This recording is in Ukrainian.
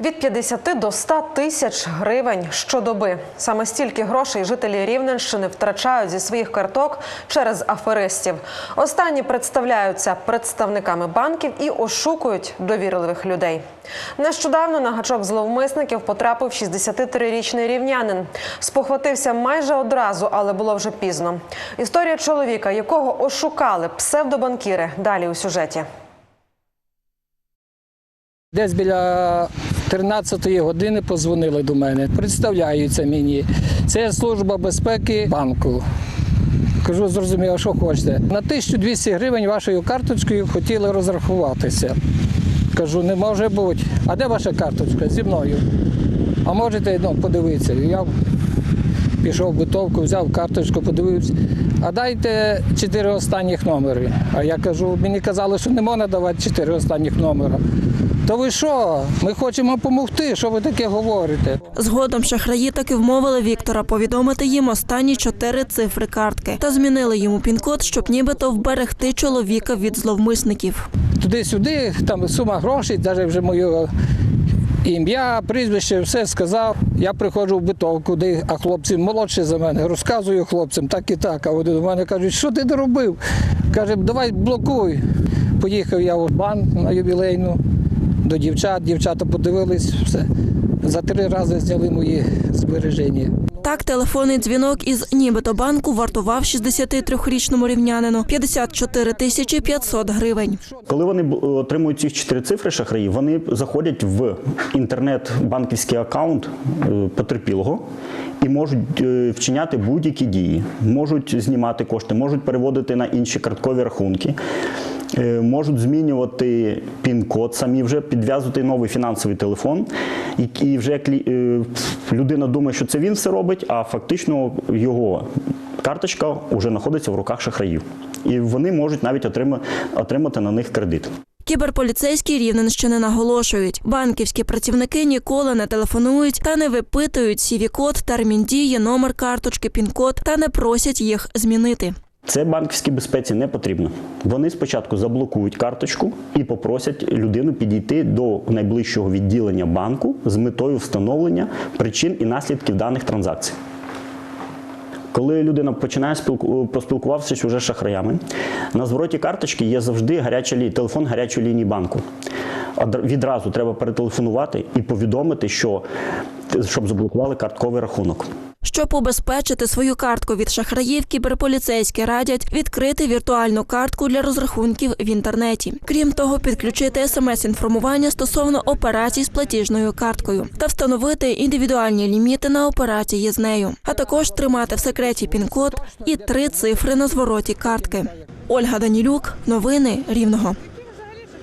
Від 50 до 100 тисяч гривень щодоби. Саме стільки грошей жителі Рівненщини втрачають зі своїх карток через аферистів. Останні представляються представниками банків і ошукують довірливих людей. Нещодавно на гачок зловмисників потрапив 63-річний рівнянин. Спохватився майже одразу, але було вже пізно. Історія чоловіка, якого ошукали псевдобанкіри, далі у сюжеті. Десь біля 13-ї години позвонили до мене. Представляються мені. Це служба безпеки банку. Кажу, зрозуміло, що хочете. На 1200 гривень вашою карточкою хотіли розрахуватися. Кажу, не може бути. А де ваша карточка? Зі мною. А можете ну, подивитися. Я пішов в битовку, взяв карточку, подивився. А дайте чотири останніх номери. А я кажу, мені казали, що не можна давати чотири останніх номера. То ви що? Ми хочемо допомогти. Що ви таке говорите? Згодом шахраї таки вмовили Віктора повідомити їм останні чотири цифри картки та змінили йому пін-код, щоб нібито вберегти чоловіка від зловмисників. Туди-сюди, там сума грошей, навіть вже моє ім'я, прізвище, все сказав. Я приходжу в битовку, де а хлопці молодші за мене, розказую хлопцям так і так. А вони до мене кажуть, що ти доробив? Каже, давай блокуй. Поїхав я в бан на ювілейну до дівчат, дівчата подивились, все. За три рази зняли мої збереження. Так, телефонний дзвінок із нібито банку вартував 63-річному рівнянину 54 тисячі 500 гривень. Коли вони отримують ці чотири цифри шахраї, вони заходять в інтернет-банківський аккаунт е, потерпілого і можуть е, вчиняти будь-які дії. Можуть знімати кошти, можуть переводити на інші карткові рахунки. Е, Можуть змінювати пін-код, самі вже підв'язувати новий фінансовий телефон, і, вже е, людина думає, що це він все робить, а фактично його карточка вже знаходиться в руках шахраїв. І вони можуть навіть отрима- отримати на них кредит. Кіберполіцейські Рівненщини наголошують, банківські працівники ніколи не телефонують та не випитують CV-код, термін дії, номер карточки, пін-код та не просять їх змінити. Це банківській безпеці не потрібно. Вони спочатку заблокують карточку і попросять людину підійти до найближчого відділення банку з метою встановлення причин і наслідків даних транзакцій. Коли людина починає спілку... поспілкуватися вже з шахраями, на звороті карточки є завжди гаряча телефон гарячої лінії банку. Відразу треба перетелефонувати і повідомити, що щоб заблокували картковий рахунок. Щоб убезпечити свою картку від шахраїв, кіберполіцейські радять відкрити віртуальну картку для розрахунків в інтернеті. Крім того, підключити смс-інформування стосовно операцій з платіжною карткою та встановити індивідуальні ліміти на операції з нею, а також тримати в секреті пін-код і три цифри на звороті картки. Ольга Данілюк, новини Рівного.